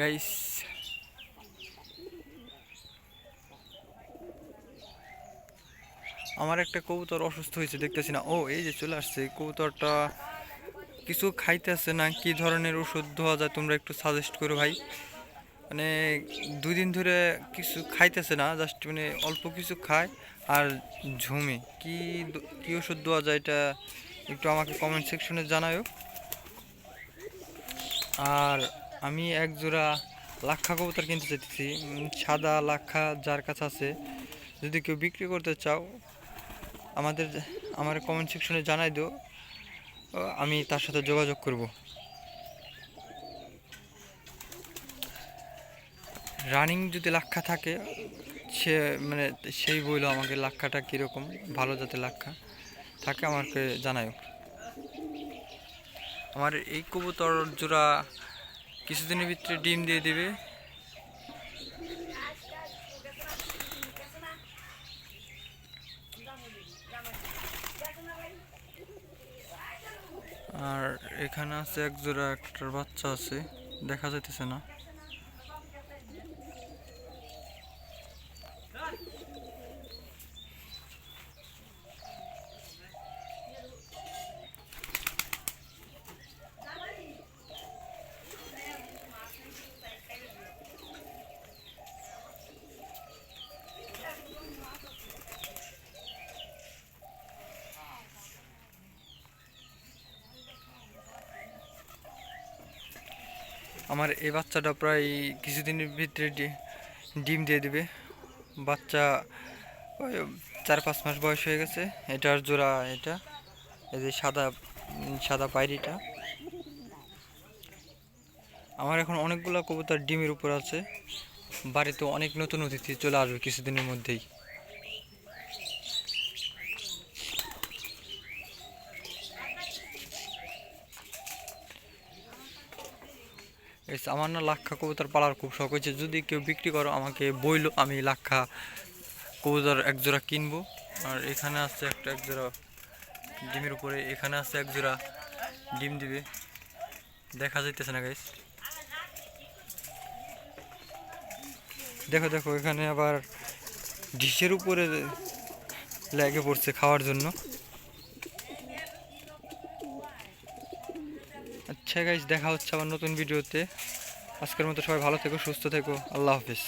Guys. আমার একটা কবুতর অসুস্থ হয়েছে, দেখতেছি না। ও, এই যে চলে আসছে কবুতরটা কিছু খাইতেছে না, কি ধরনের ওষুধ দেওয়া যায় তোমরা একটু সাজেস্ট করো ভাই। মানে দুই দিন ধরে কিছু খাইতেছে না জাস্ট মানে অল্প কিছু খায় আর ঝুমে। কি কি ওষুধ দেওয়া যায় এটা একটু আমাকে কমেন্ট সেকশনে জানাও আর আমি এক জোড়া লাক্ষা কবুতর কিনতে চাইতেছি সাদা লাক্ষা যার কাছে আছে। যদি কেউ বিক্রি করতে চাও, আমাদের, আমার কমেন্ট সেকশনে জানাই দিও। আমি তার সাথে যোগাযোগ করব। রানিং যদি লাক্ষা থাকে, সে মানে সেই বইলো আমাকে লাক্ষাটা কীরকম, ভালো জাতের লাক্ষা থাকে আমাকে জানাও আমার এই কবুতর জোড়া কিছুদিনের ভিতরে ডিম দিয়ে দিবে। আর এখানে আছে এক জোড়া একটার বাচ্চা আছে। দেখা যাইতেছে না। আমার এই বাচ্চাটা প্রায় কিছুদিনের ভিতরে ডিম দিয়ে দিবে। বাচ্চা চার পাঁচ মাস বয়স হয়ে গেছে। এটার জোড়া এটা, এই যে সাদা সাদা পায়রিটা। আমার এখন অনেকগুলো কবুতর ডিমের উপর আছে। বাড়িতে অনেক নতুন অতিথি চলে আসবে কিছুদিনের মধ্যেই। আমার না লাক্ষা কবুতর পালার খুব শখ হয়েছে। যদি কেউ বিক্রি করো, আমাকে বইলো, আমি লাক্ষা কবুতর এক জোড়া কিনবো। আর এখানে আছে একটা এক জোড়া ডিমের উপরে, এখানে আছে এক জোড়া ডিম দিবে। দেখা যাইতেছে না গাইস দেখো দেখো, এখানে আবার ডিশের উপরে লেগে পড়ছে খাওয়ার জন্য। আচ্ছা গাইজ দেখা হচ্ছে আবার নতুন ভিডিওতে আজকের মতো সবাই ভালো থেকো, সুস্থ থেকো। আল্লাহ হাফিজ।